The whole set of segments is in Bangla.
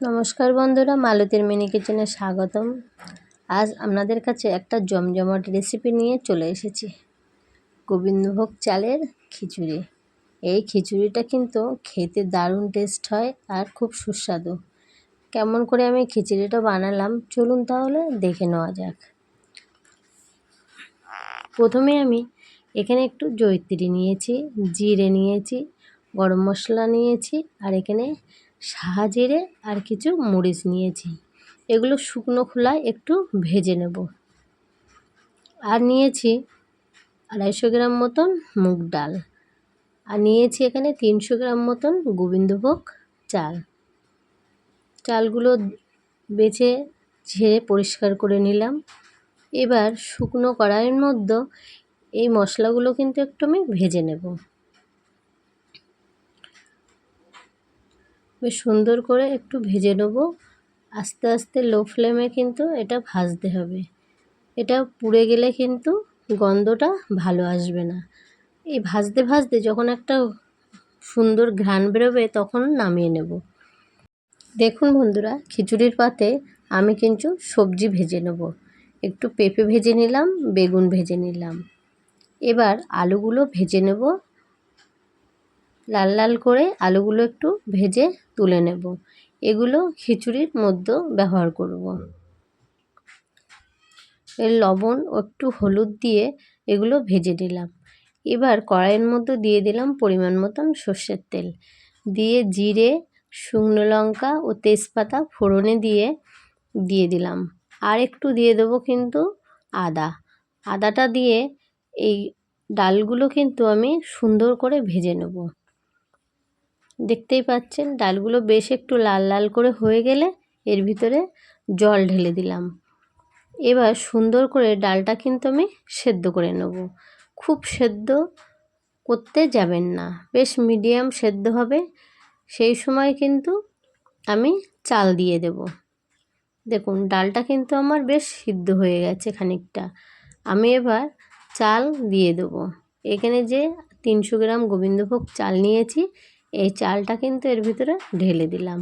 নমস্কার বন্ধুরা, মালতীর মিনি কিচেনে স্বাগতম। আজ আপনাদের কাছে একটা জমজমাট রেসিপি নিয়ে চলে এসেছি। গোবিন্দভোগ চালের খিচুড়ি। এই খিচুড়িটা কিন্তু খেতে দারুণ টেস্ট হয় আর খুব সুস্বাদু। কেমন করে আমি খিচুড়িটা বানালাম, চলুন তাহলে দেখে নেওয়া যাক। প্রথমে আমি এখানে একটু জৈত্রী নিয়েছি, জিরে নিয়েছি, গরম মশলা নিয়েছি, আর এখানে সাহাজিরে আর কিছু মরিচ নিয়েছি। এগুলো শুকনো খোলায় একটু ভেজে নেব। আর নিয়েছি আড়াইশো গ্রাম মতন মুগ ডাল। আর নিয়েছি এখানে তিনশো গ্রাম মতন গোবিন্দভোগ চাল। চালগুলো বেছে ঝেড়ে পরিষ্কার করে নিলাম। এবার শুকনো কড়াইয়ের মধ্যে এই মশলাগুলো কিন্তু একটু আমি ভেজে নেব। বেশ সুন্দর করে একটু ভেজে নেব। আস্তে আস্তে লো ফ্লেমে কিন্তু এটা ভাজতে হবে। এটা পুড়ে গেলে কিন্তু গন্ধটা ভালো আসবে না। এই ভাজতে ভাজতে যখন একটা সুন্দর ঘ্রাণ বেরোবে তখন নামিয়ে নেব। দেখুন বন্ধুরা, খিচুড়ির পাতে আমি কিন্তু সবজি ভেজে নেব। একটু পেঁপে ভেজে নিলাম, বেগুন ভেজে নিলাম। এবার আলুগুলো ভেজে নেব। লাল লাল করে আলুগুলো একটু ভেজে তুলে নেব। এগুলো খিচুড়ির মধ্যে ব্যবহার করব। এর লবণ একটু হলুদ দিয়ে এগুলো ভেজে দিলাম এবার কড়াইয়ের মধ্যে দিয়ে দিলাম পরিমাণ মতন সর্ষের তেল। দিয়ে জিরে, শুকনো লঙ্কা ও তেজপাতা ফোড়নে দিয়ে দিয়ে দিলাম। আর একটু দিয়ে দেবো কিন্তু আদা। আদাটা দিয়ে এই ডালগুলো কিন্তু আমি সুন্দর করে ভেজে নেব। দেখতেই পাচ্ছেন, ডালগুলো বেশ একটু লাল লাল করে হয়ে গেলে এর ভিতরে জল ঢেলে দিলাম। এবার সুন্দর করে ডালটা কিন্তু আমি সেদ্ধ করে নেব। খুব সেদ্ধ করতে যাবেন না, বেশ মিডিয়াম সেদ্ধ হবে। সেই সময় কিন্তু আমি চাল দিয়ে দেব। দেখুন, ডালটা কিন্তু আমার বেশ সিদ্ধ হয়ে গেছে খানিকটা। আমি এবার চাল দিয়ে দেবো। এখানে যে তিনশো গ্রাম গোবিন্দভোগ চাল নিয়েছি এই চালটা কিন্তু এর ভিতরে ঢেলে দিলাম।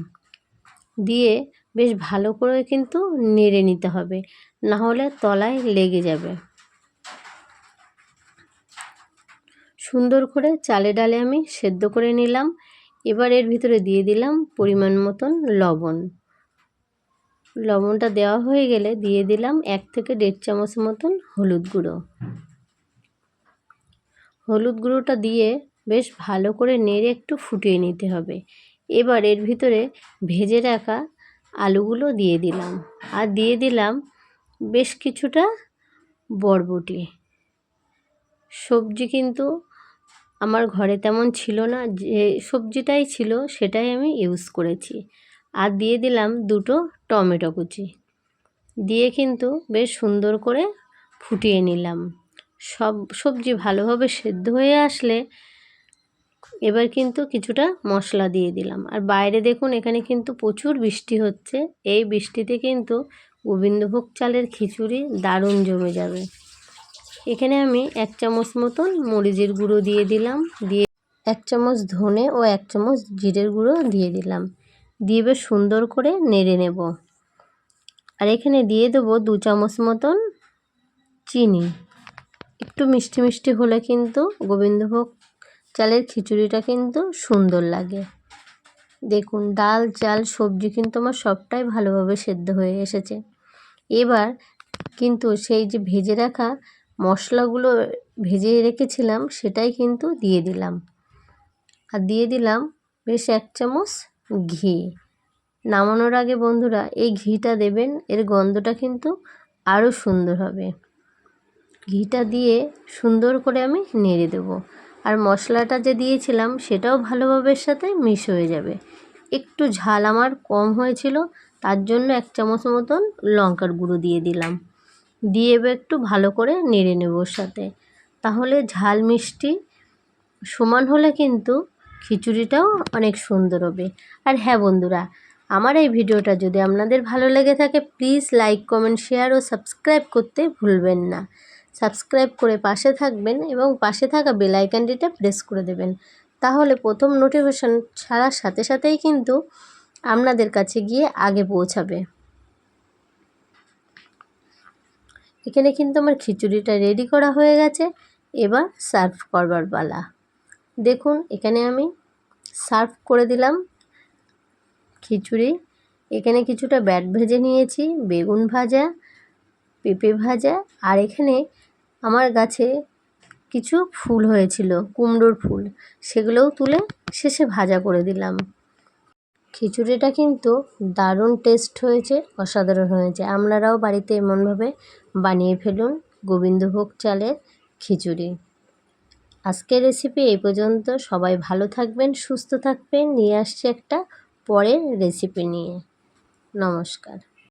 দিয়ে বেশ ভালো করে কিন্তু নেড়ে নিতে হবে, না হলে তলায় লেগে যাবে। সুন্দর করে চালে ডালে আমি সেদ্ধ করে নিলাম। এবার এর ভিতরে দিয়ে দিলাম পরিমাণ মতন লবণ। লবণটা দেওয়া হয়ে গেলে দিয়ে দিলাম এক থেকে দেড় চামচ মতন হলুদ গুঁড়ো। হলুদ গুঁড়োটা দিয়ে বেশ ভালো করে নেড়ে একটু ফুটিয়ে নিতে হবে। এবার এর ভিতরে ভেজে রাখা আলুগুলো দিয়ে দিলাম। আর দিয়ে দিলাম বেশ কিছুটা বরবটি। সবজি কিন্তু আমার ঘরে তেমন ছিল না, যে সবজিটাই ছিল সেটাই আমি ইউজ করেছি। আর দিয়ে দিলাম দুটো টমেটো কুচি। দিয়ে কিন্তু বেশ সুন্দর করে ফুটিয়ে নিলাম। সব সবজি ভালোভাবে সেদ্ধ হয়ে আসলে এবার কিন্তু কিছুটা মশলা দিয়ে দিলাম। আর বাইরে দেখুন, এখানে কিন্তু প্রচুর বৃষ্টি হচ্ছে। এই বৃষ্টিতে কিন্তু গোবিন্দভোগ চালের খিচুড়ি দারুণ জমে যাবে। এখানে আমি এক চামচ মতন মরিচের গুঁড়ো দিয়ে দিলাম। দিয়ে এক চামচ ধনে ও এক চামচ জিরের গুঁড়ো দিয়ে দিলাম। দিয়ে বেশ সুন্দর করে নেড়ে নেব। আর এখানে দিয়ে দেবো দু চামচ মতন চিনি। একটু মিষ্টি মিষ্টি হলে কিন্তু গোবিন্দভোগ চালের খিচুড়িটা কিন্তু সুন্দর লাগে। দেখুন, ডাল, চাল, সবজি কিন্তু আমার সবটাই ভালোভাবে সেদ্ধ হয়ে এসেছে। এবার কিন্তু সেই যে ভেজে রাখা মশলাগুলো ভেজে রেখেছিলাম, সেটাই কিন্তু দিয়ে দিলাম। আর দিয়ে দিলাম বেশ এক চামচ ঘি। নামানোর আগে বন্ধুরা, এই ঘিটা দেবেন, এর গন্ধটা কিন্তু আরও সুন্দর হবে। ঘিটা দিয়ে সুন্দর করে আমি নেড়ে দেবো। আর মশলাটা যে দিয়েছিলাম, সেটাও ভালোভাবে সাথে মিশ হয়ে যাবে। একটু ঝাল আমার কম হয়েছিল, তার জন্য এক চামচ মতন লঙ্কার গুঁড়ো দিয়ে দিলাম। দিয়ে একটু ভালো করে নেড়ে নেব সাথে। তাহলে ঝাল মিষ্টি সমান হলে কিন্তু খিচুড়িটাও অনেক সুন্দর হবে। আর হ্যাঁ বন্ধুরা, আমার এই ভিডিওটা যদি আপনাদের ভালো লেগে থাকে, প্লিজ লাইক, কমেন্ট, শেয়ার ও সাবস্ক্রাইব করতে ভুলবেন না। সাবস্ক্রাইব করে পাশে থাকবেন এবং পাশে থাকা বেলাইকানটিটা প্রেস করে দেবেন। তাহলে প্রথম নোটিফিকেশান ছাড়ার সাথে সাথেই কিন্তু আপনাদের কাছে গিয়ে আগে পৌঁছাবে। এখানে কিন্তু আমার খিচুড়িটা রেডি করা হয়ে গেছে। এবার সার্ভ করবার পালা। দেখুন, এখানে আমি সার্ভ করে দিলাম খিচুড়ি। এখানে কিছুটা ব্যাট ভেজে নিয়েছি, বেগুন ভাজা, পেঁপে ভাজা, আর এখানে আমার গাছে কিছু ফুল হয়েছিল, কুমড়োর ফুল। সেগুলোও তুলে শেষে ভাজা করে দিলাম। খিচুড়িটা কিন্তু দারুণ টেস্ট হয়েছে, অসাধারণ হয়েছে। আপনারাও বাড়িতে এমনভাবে বানিয়ে ফেলুন গোবিন্দভোগ চালের খিচুড়ি। আজকের রেসিপি এই পর্যন্ত। সবাই ভালো থাকবেন, সুস্থ থাকবেন। নিয়ে আসছি একটা পরের রেসিপি নিয়ে। নমস্কার।